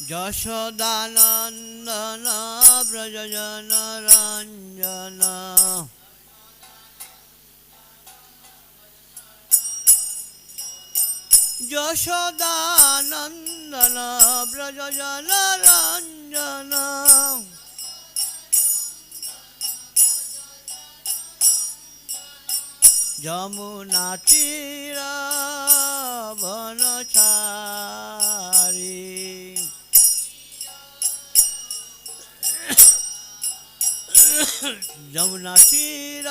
যশোদানন্দন ব্রজজন রঞ্জন যশোদানন্দন ব্রজজন রঞ্জন যমুনা তীর যমুনা তীর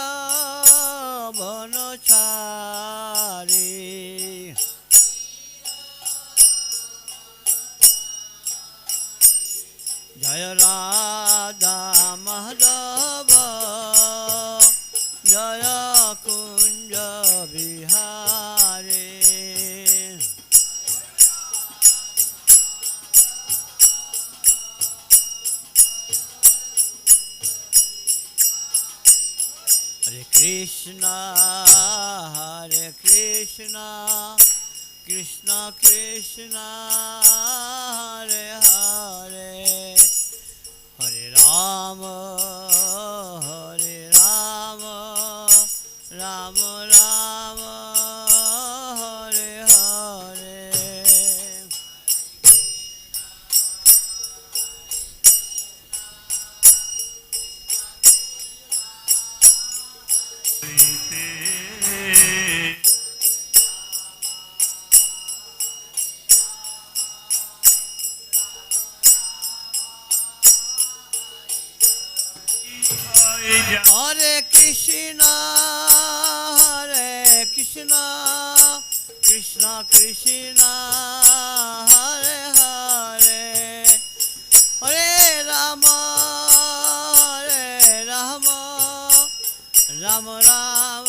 বনচারী জয় রাধা রাম রাম রাম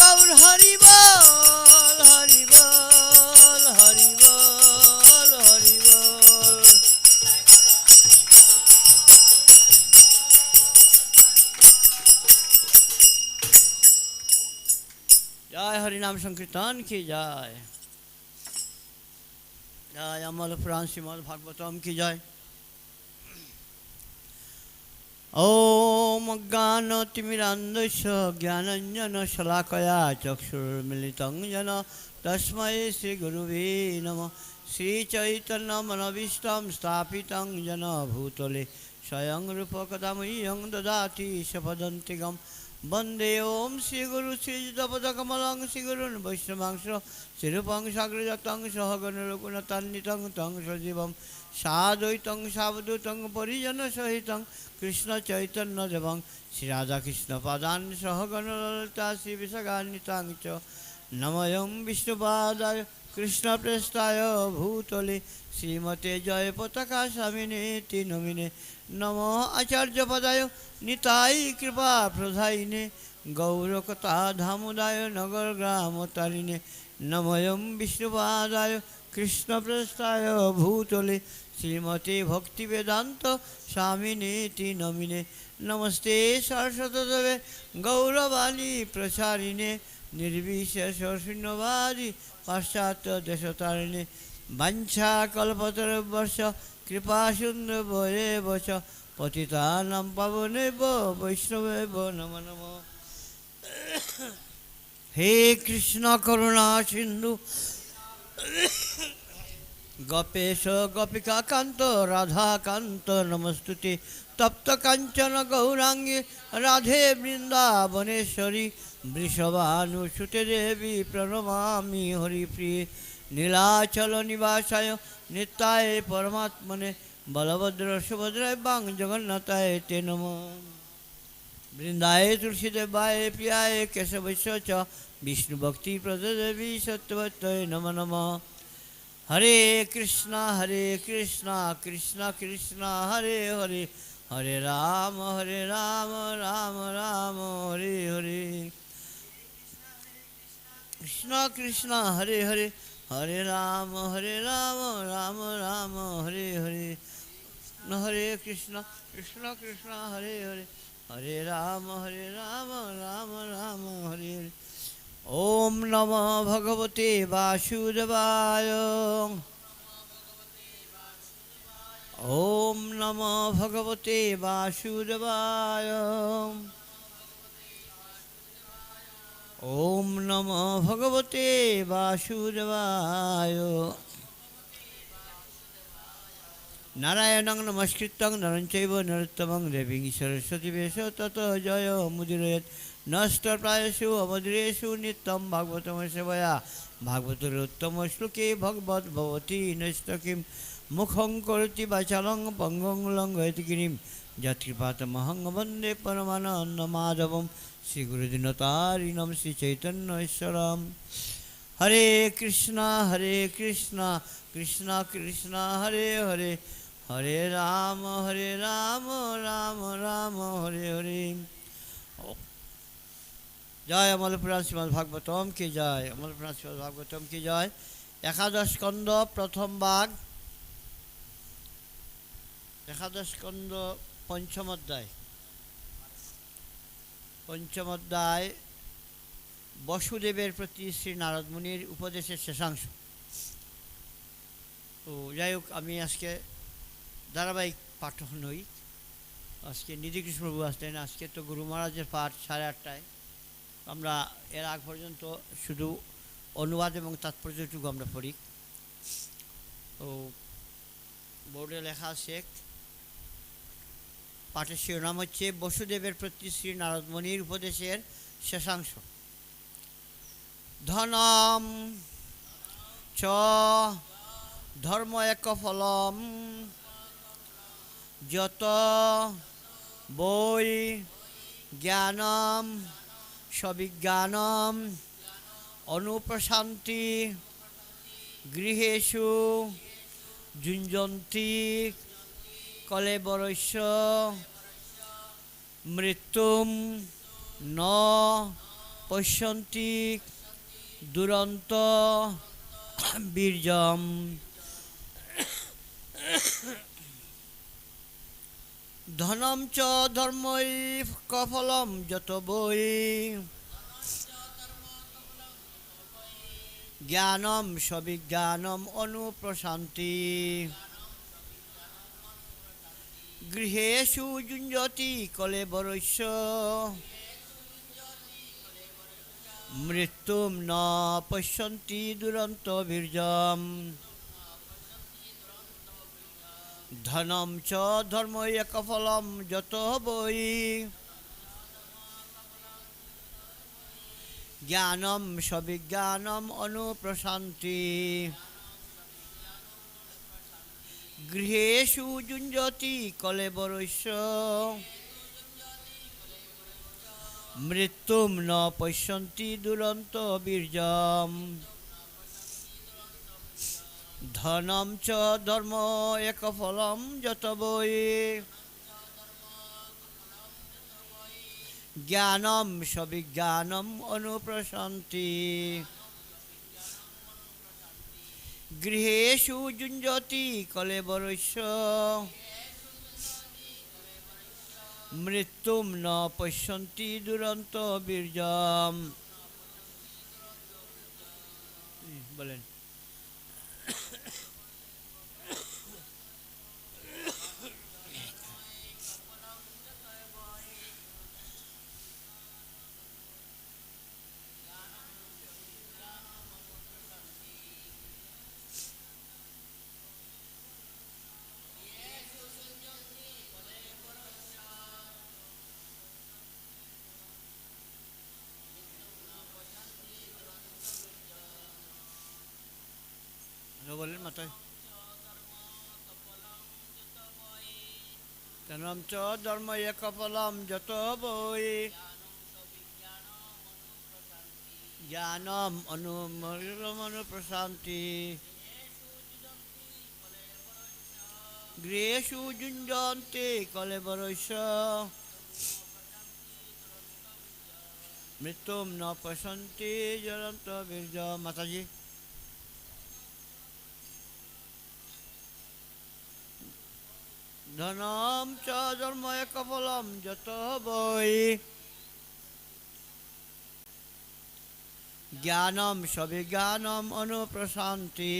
গৌর হরি বল হরি বল হরি বল, হরি জয় হরিনাম সংকীর্তন, কি জয়? জয় অমল পুরাণ শ্রীমদ ভাগবতম, কি জয়? ॐ ज्ञानतिमिरान्धस्य ज्ञानञ्जनशलाकया चक्षुर्मिलितं येन तस्मै श्रीगुरुवे नमः श्रीचैतन्यमनविष्टं स्थापितं जन भूतले स्वयं रूपकदमह्यं ददाति सपदन्तिकं वन्दे ॐ श्रीगुरु श्रीयुतपदकमलं श्रीगुरुन् वैष्णवांश श्रीरूपं साग्रजतं सहगणरघुनतान्वितं तं सजीवं साद्वैतं सावधूतं परिजनसहितं कृष्णचैतन्यदेवं श्रीराधाकृष्णपादान् सहगणललिता श्रीविशगान्वितां च नमयं विष्णुपादाय कृष्णप्रेष्ठाय भूतले श्रीमते जय पताका स्वामिनेति नमिने नम आचार्यपदाय નિતાઈ કૃપા પ્રધાઈને ગૌરકતા ધામુદાય નગર ગ્રામ તારીને નમયમ વિષ્ણુપાદાય કૃષ્ણ પ્રસ્થાય ભૂતલે શ્રીમતી ભક્તિ વેદાંત સ્વામિનેતિ નમિને નમસ્તે સરસ્વતદેવે ગૌરવાણી પ્રસારીને નિર્વિશેષ શૂન્યવાદી પાશ્ચાત્ય દેશતારીને વંછા કલ્પતર વર્ષ કૃપા સુંદર ભય વચ পতিতানাম পাবনেব, বৈষ্ণবেব, নম নম। হে কৃষ্ণ করুণা সিন্ধু। গপেশ গপিকা কান্ত রাধা কান্ত নমস্তুতি। তপ্ত কাঞ্চন গৌরাঙ্গে, রাধে বৃন্দাবনেশ্বরী। বৃষবানু সুতে দেবী প্রণমামি হরিপ্রিয়। নীলাচল নিবাসায় নিত্যায় পরমাত্মনে বলভদ্র সুভদ্রায় বাং জগন্নাথায় তে নম। বৃন্দায় তুলসীদেবায় প্রিয়ায় কেশবৈশ্য বিষ্ণু ভক্তি প্রদেবী সত্যবত্যয় নম নম। হরে কৃষ্ণ হরে কৃষ্ণ কৃষ্ণ কৃষ্ণ, হরে হরে হরে রাম হরে রাম রাম রাম, হরে হরে। কৃষ্ণ কৃষ্ণ, হরে হরে হরে রাম হরে রাম রাম রাম, হরে হরে। হরে কৃষ্ণ কৃষ্ণ কৃষ্ণ, হরে হরে হরে রাম হরে রাম রাম রাম, হরে হরে। ওম নম ভগবতে বাসুদেবায়। ওম নম ভগবতে বাসুদেবায়। ওম নম ভগবতে বাসুদেবায়। নারায়ণং নমস্কৃত্যং নরং চৈব নরোত্তমং দেবীং সরস্বতী বেশ তত জয় মুদিরয়েত নষ্ট প্রায়সু অমদিরেষু নিত্যম ভাগবতম সেবয়া। ভাগবতের উত্তম শ্লোকে ভগবত ভবতি নষ্ট কিম মুখং করতি বাচালং পঙ্গং লঙ্ঘয়তি গিরিম। যৎকৃপাতমহং বন্দে পরমানন্দ মাধবম। শ্রী গুরুদিনতারিণম শ্রী চৈতন্য ঈশ্বরম হরে কৃষ্ণ হরে কৃষ্ণ কৃষ্ণ কৃষ্ণ, হরে হরে। হরে রাম হরে রাম রাম রাম, হরে হরে। জয় অমলপুরা শ্রীমদ ভাগবতম কি জয়? অমলপুরা শ্রীমদ ভাগবতম কি জয়? একাদশ স্কন্দ, প্রথম ভাগ। একাদশ স্কন্দ, পঞ্চম অধ্যায়। পঞ্চম অধ্যায়, বসুদেবের প্রতি শ্রী নারদ মুনির উপদেশের শেষাংশ। তো যাই হোক, আমি আজকে ধারাবাহিক পাঠক নই আজকে নিধিকৃষ্ণপ্রভু আসলেন। আজকে তো গুরু মহারাজের পাঠ সাড়ে আটটায়। আমরা এর আগ পর্যন্ত শুধু অনুবাদ এবং তাৎপর্যটুকু আমরা পড়ি। তো বোর্ডে লেখা শেখ পাঠের শিরোনাম হচ্ছে বসুদেবের প্রতি শ্রী নারদমণির উপদেশের শেষাংশ। ধনম চ ধর্ম এক ফলম যত বই জ্ঞানম সবিজ্ঞানম অনুপ্রশান্তি গৃহেষু যুঞ্জন্তি কলেবরস্য মৃত্যুম ন পশ্যন্তি দুরন্ত বীর্যম। ধনম চ ধর্মই কফলম যত বই জ্ঞানম সবিজ্ঞানম অনুপ্রশান্তি। গৃহেষু যুঞ্জতি কলেবরস্য মৃত্যুম ন পশ্যন্তি দুরন্ত বীর্যম। ধনম চ ধর্ম একফলম, যত বই জ্ঞানম সবিজ্ঞানম অনুপ্রশান্তি। গৃহেষু যুঞ্জতি কলেবরস্য মৃত্যুম ন পশ্যন্তি দুরন্ত বীর্যম। ধনম চ ধর্ম একফলম যত বই জ্ঞানম সবিজ্ঞানম অনুপ্রশান্তি। গৃহেষু যুঞ্জতি কলেবরস্য মৃত্যুম ন পশ্যন্তি দুরন্ত বীর্যম। বলেন। ধনম চ ধর্ম একফলম যত বই জ্ঞানম অনুমন প্রশান্তি। গৃহেষু যুঞ্জন্তে কলেবরস্য মৃত্যুম ন পশন্তি জ্বলন্ত বীর্য মাতাজি। ধনম চ ধর্ম একফলম যত বই জ্ঞানম সবিজ্ঞানম অনুপ্রশান্তি।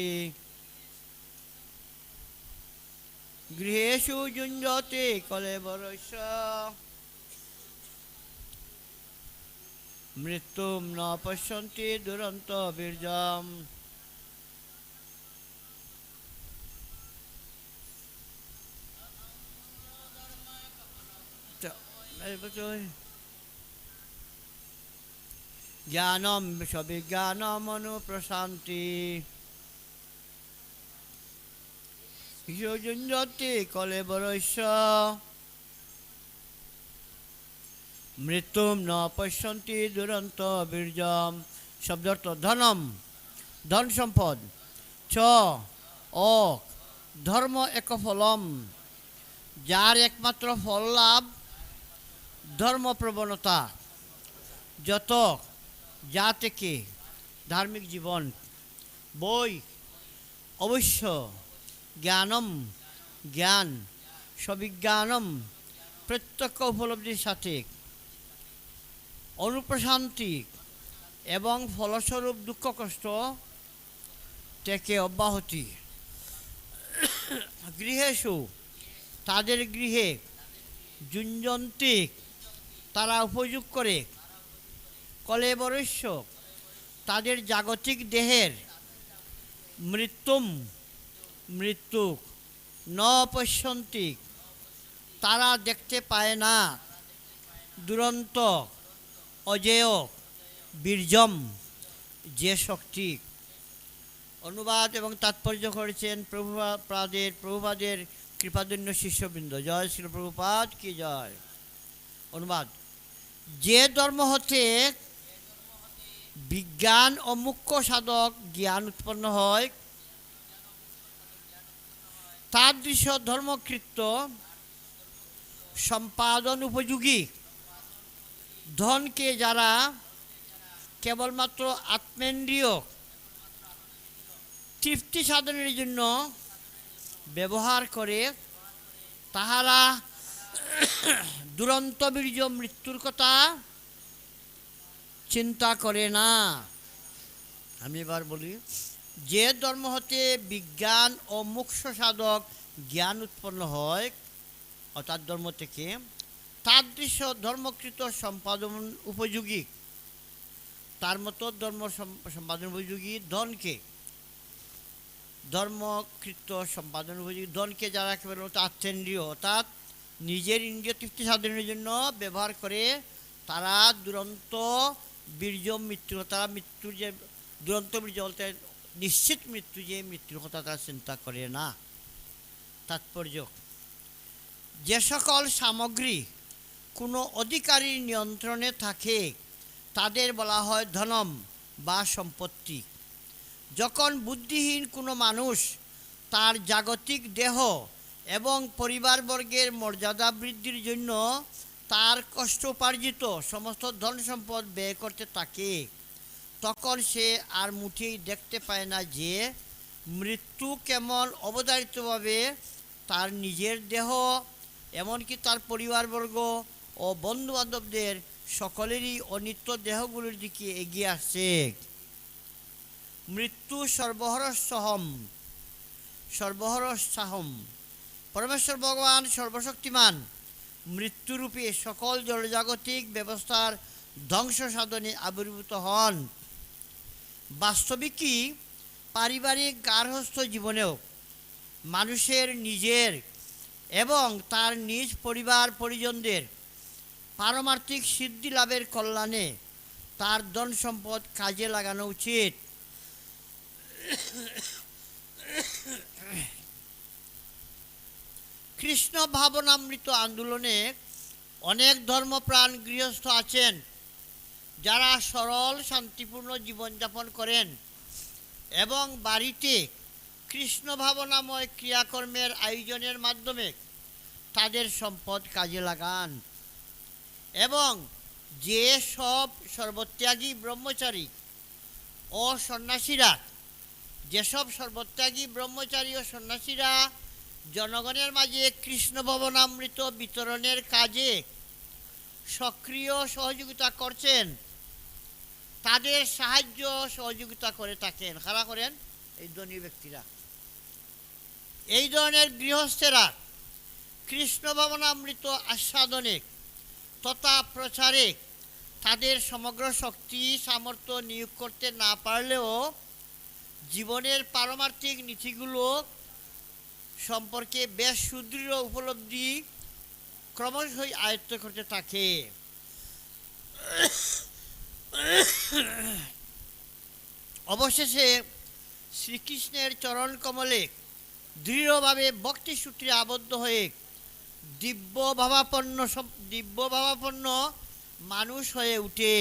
গৃহেষু যুঞ্জতে কলেবরস্য। মৃত্যুম ন পশ্যন্তি দুরন্ত বীর্যম। এই বছর জ্ঞানম সবিজ্ঞানম অনুপ্রশান্তি। যোজন্যতি কলেবরস্য মৃত্যুম ন পশ্যন্তি দুরন্ত বীর্যম। শব্দার্থ ধনম, ধন সম্পদ। ছ অ ধর্ম এক ফলম যার একমাত্র ফল লাভ ধর্ম প্রবণতা যত যা থেকে ধার্মিক জীবন, বই, অবশ্য জ্ঞানম, জ্ঞান, সবিজ্ঞানম, প্রত্যক্ষ উপলব্ধির সাথে অনুপ্রশান্তি এবং ফলস্বরূপ দুঃখ কষ্ট থেকে অব্যাহতি। গৃহেশু তাদের গৃহে যুঞ্জন্তিক তারা উপযোগ করে। কলেবরস্য তাদের জাগতিক দেহের মৃত্যুম মৃত্যু ন পশ্যন্তি তারা দেখতে পায় না, দুরন্ত, অজেয়, বীর্যম, যে শক্তি। অনুবাদ এবং তাৎপর্য করেছেন প্রভুপাদের প্রভুপাদের কৃপাদন্য শিষ্যবৃন্দ। জয় শ্রী প্রভুপাদ, কি জয়। অনুবাদ। যে ধর্ম হতে বিজ্ঞান ও মুখ্য সাধক, জ্ঞান উৎপন্ন হয়। তার দৃশ্য ধর্মকৃত্য সম্পাদন উপযোগী। ধনকে যারা কেবলমাত্র আত্মেন্দ্রিয় তৃপ্তি সাধনের জন্য ব্যবহার করে, তাহারা দুরন্ত বীর্য মৃত্যুর কথা চিন্তা করে না। আমি এবার বলি, যে ধর্ম হতে বিজ্ঞান ও মোক্ষ সাধক জ্ঞান উৎপন্ন হয়, অর্থাৎ ধর্ম থেকে, তার দৃশ্য ধর্মকৃত সম্পাদন উপযোগী। তার মতো ধর্ম সম্পাদন উপযোগী ধনকে। ধর্মকৃত্য সম্পাদন উপযোগী ধনকে যারা কেবল আত্মেন্দ্রীয় অর্থাৎ নিজের ইন্দ্রিয় তৃপ্তি সাধনের জন্য ব্যবহার করে তারা দুরন্ত বীর্য মৃত্যু, তারা মৃত্যুর যে দুরন্ত বীর্য বলতে নিশ্চিত মৃত্যু যে মৃত্যুর কথা তারা চিন্তা করে না। তাৎপর্য, যে সকল সামগ্রী কোনো অধিকারীর নিয়ন্ত্রণে থাকে, তাদের বলা হয় ধনম বা সম্পত্তি। যখন বুদ্ধিহীন কোনো মানুষ তার জাগতিক দেহ এবং পরিবারবর্গের মর্যাদা বৃদ্ধির জন্য তার কষ্ট উপার্জিত সমস্ত ধন সম্পদ ব্যয় করতে থাকে। তখন সে আর মুঠেই দেখতে পায় না যে মৃত্যু কেমন অবধারিতভাবে তার নিজের দেহ এমনকি তার পরিবারবর্গ ও বন্ধুবান্ধবদের সকলেরই অনিত্য দেহগুলির দিকে এগিয়ে আসছে। মৃত্যু সর্বহরসহম, সর্বহরসাহম। পরমেশ্বর ভগবান সর্বশক্তিমান, মৃত্যুরূপে সকল জড়জাগতিক ব্যবস্থার ধ্বংস সাধনে আবির্ভূত হন। বাস্তবিকই পারিবারিক গার্হস্থ জীবনেও মানুষের নিজের এবং তার নিজ পরিবার পরিজনদের পারমার্থিক সিদ্ধি লাভের কল্যাণে তার ধন সম্পদ কাজে লাগানো উচিত। কৃষ্ণ ভাবনামৃত আন্দোলনে অনেক ধর্মপ্রাণ গৃহস্থ আছেন, যারা সরল, শান্তিপূর্ণ জীবনযাপন করেন এবং বাড়িতে কৃষ্ণ ভাবনাময় ক্রিয়াকর্মের আয়োজনের মাধ্যমে তাদের সম্পদ কাজে লাগান এবং যে সব সর্বত্যাগী ব্রহ্মচারী ও সন্ন্যাসীরা যেসব সর্বত্যাগী ব্রহ্মচারী ও সন্ন্যাসীরা জনগণের মাঝে কৃষ্ণ ভবনামৃত বিতরণের কাজে সক্রিয় সহযোগিতা করছেন। তাদের সাহায্য সহযোগিতা করে থাকেন। খাড়া করেন এই ধনী ব্যক্তিরা। এই ধরনের গৃহস্থেরা কৃষ্ণ ভবনামৃত আস্বাদনে তথা প্রচারে তাদের সমগ্র শক্তি, সামর্থ্য নিয়োগ করতে না পারলেও জীবনের পারমার্থিক নীতিগুলো সম্পর্কে বেশ সুদৃঢ় উপলব্ধি ক্রমশই আয়ত্ত করতে থাকে। অবশেষে শ্রীকৃষ্ণের চরণ কমলে দৃঢ়ভাবে ভক্তি সূত্রে আবদ্ধ হয়ে দিব্য ভাবাপন্ন দিব্য ভাবাপন্ন মানুষ হয়ে উঠে।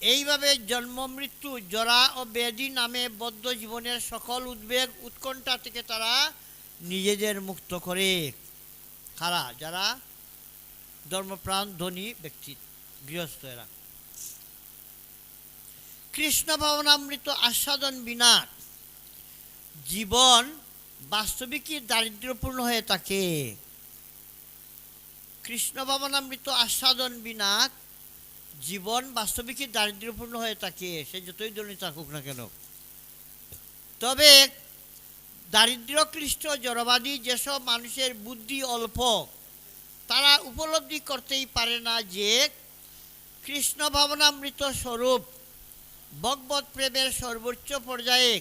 এইভাবে জন্ম, মৃত্যু, জরা ও ব্যাধি নামে বদ্ধ জীবনের সকল উদ্বেগ উৎকণ্ঠা থেকে তারা নিজেদের মুক্ত করে। খারা যারা ধর্মপ্রাণ ধনী ব্যক্তি, গৃহস্থ এরা। কৃষ্ণ ভাবনামৃত আস্বাদন বিনা জীবন বাস্তবিকই দারিদ্র্যপূর্ণ হয়ে থাকে। কৃষ্ণ ভাবনামৃত আস্বাদন বিনা জীবন বাস্তবিকই দারিদ্র্যপূর্ণ হয়ে থাকে সে যতই ধনী থাকুক না কেন। তবে দারিদ্র্যক্লিষ্ট জড়বাদী যেসব মানুষের বুদ্ধি অল্প, তারা উপলব্ধি করতেই পারে না যে কৃষ্ণ ভাবনামৃত স্বরূপ ভগবত প্রেমের সর্বোচ্চ পর্যায়ে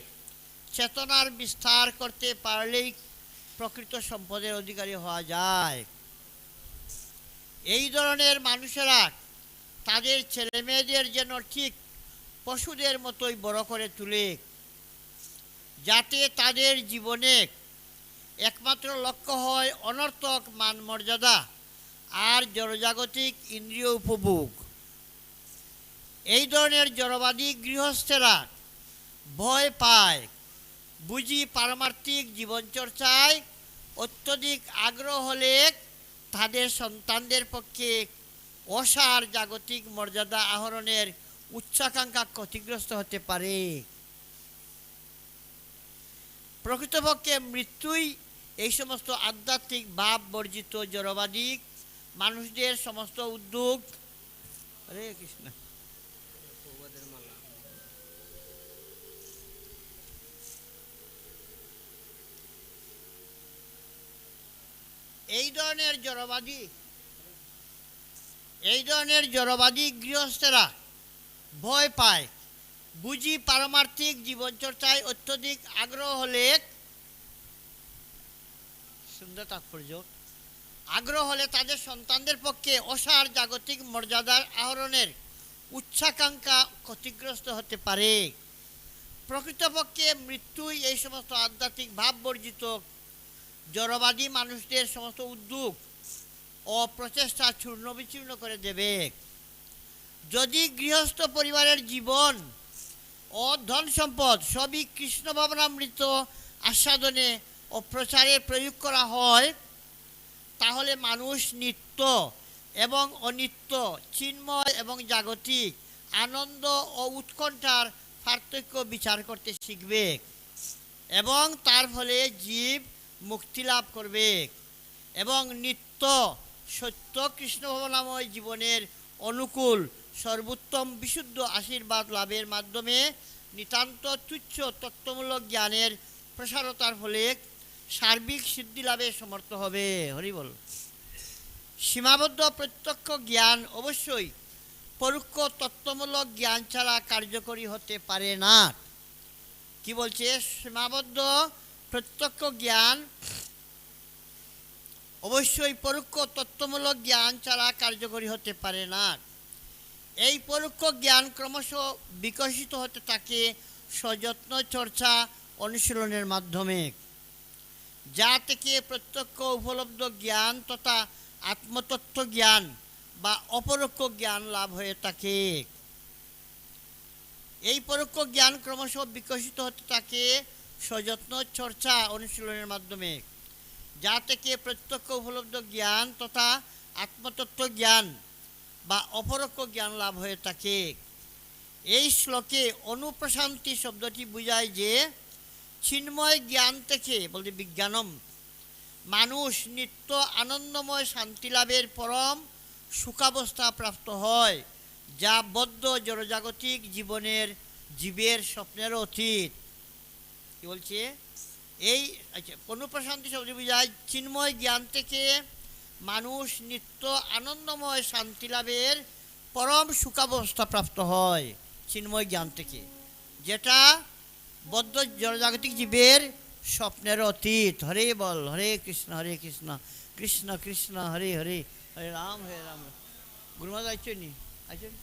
চেতনার বিস্তার করতে পারলেই প্রকৃত সম্পদের অধিকারী হওয়া যায়। এই ধরনের মানুষেরা তাদের ছেলেমেয়েদের যেন ঠিক পশুদের মতোই বড় করে তুলে। যাতে তাদের জীবনে একমাত্র লক্ষ্য হয় অনর্থক মান মর্যাদা আর জড়জাগতিক ইন্দ্রিয় উপভোগ। এই ধরনের জড়বাদী গৃহস্থেরা ভয় পায়, বুঝি পারমার্থিক জীবনচর্চায় অত্যধিক আগ্রহ হলে তাদের সন্তানদের পক্ষে অসার জাগতিক মর্যাদা আহরণের উচ্চাকাঙ্ক্ষা ক্ষতিগ্রস্ত হতে পারে। প্রকৃতপক্ষে মৃত্যুই এই সমস্ত আধ্যাত্মিক ভাব বর্জিত জড়বাদী মানুষদের সমস্ত উদ্যোগ। হরে কৃষ্ণ। এই ধরনের জড়বাদী এই ধরনের জড়বাদী গৃহস্থেরা ভয় পায়, বুঝি পারমার্থিক জীবনচর্চায় অত্যধিক আগ্রহ হলে সুন্দর তাৎপর্য, আগ্রহ হলে তাদের সন্তানদের পক্ষে অসার জাগতিক মর্যাদার আহরণের উচ্চাকাঙ্ক্ষা ক্ষতিগ্রস্ত হতে পারে। প্রকৃতপক্ষে মৃত্যুই এই সমস্ত আধ্যাত্মিক ভাব বর্জিত জড়বাদী মানুষদের সমস্ত উদ্যোগ ও প্রচেষ্টা চূর্ণ বিচূর্ণ করে দেবে। যদি গৃহস্থ পরিবারের জীবন ও ধন সম্পদ সবই কৃষ্ণ ভাবনামৃত আস্বাদনে ও প্রচারে প্রয়োগ করা হয়, তাহলে মানুষ নিত্য এবং অনিত্য, চিন্ময় এবং জাগতিক আনন্দ ও উৎকণ্ঠার পার্থক্য বিচার করতে শিখবে এবং তার ফলে জীব মুক্তি লাভ করবে এবং নিত্য সত্য কৃষ্ণ ভবনাময় জীবনের অনুকূল, সর্বোত্তম বিশুদ্ধ আশীর্বাদ লাভের মাধ্যমে নিতান্ত তুচ্ছ তত্ত্বমূলক জ্ঞানের প্রসারতার ফলে সার্বিক সিদ্ধি লাভে সমর্থ হবে। হরিবল সীমাবদ্ধ প্রত্যক্ষ জ্ঞান অবশ্যই পরোক্ষ তত্ত্বমূলক জ্ঞান ছাড়া কার্যকরী হতে পারে না। কি বলছে? সীমাবদ্ধ প্রত্যক্ষ জ্ঞান অবশ্যই পরোক্ষ তত্ত্বমূলক জ্ঞান ছাড়া কার্যকরী হতে পারে না। এই পরোক্ষ জ্ঞান ক্রমশ বিকশিত হতে থাকে সযত্ন চর্চা অনুশীলনের মাধ্যমে। যা থেকে প্রত্যক্ষ উপলব্ধ জ্ঞান তথা আত্মতত্ত্ব জ্ঞান বা অপরোক্ষ জ্ঞান লাভ হয়ে থাকে। এই পরোক্ষ জ্ঞান ক্রমশ বিকশিত হতে থাকে সযত্ন চর্চা অনুশীলনের মাধ্যমে। যা থেকে প্রত্যক্ষ উপলব্ধ জ্ঞান তথা আত্মতত্ত্ব জ্ঞান বা অপরোক্ষ জ্ঞান লাভ হয়ে থাকে। এই শ্লোকে অনুপ্রশান্তি শব্দটি বোঝায় যে চিন্ময় জ্ঞান থেকে, বলতে বিজ্ঞানম, মানুষ নিত্য আনন্দময় শান্তি লাভের পরম সুখাবস্থা প্রাপ্ত হয়, যা বদ্ধ জড়জাগতিক জীবনের, জীবের স্বপ্নের অতীত। কি বলছে? এই আচ্ছা অনুপ্রশান্তি শব্দ বোঝায় চিন্ময় জ্ঞান থেকে মানুষ নিত্য আনন্দময় শান্তি লাভের পরম সুখাবস্থা প্রাপ্ত হয় চিন্ময় জ্ঞান থেকে, যেটা বদ্ধ জনজাগতিক জীবের স্বপ্নের অতীত। হরে বল, হরে কৃষ্ণ হরে কৃষ্ণ কৃষ্ণ কৃষ্ণ, হরে হরে হরে রাম হরে রাম। গুরুমাদ আইছেন নি আইছেন?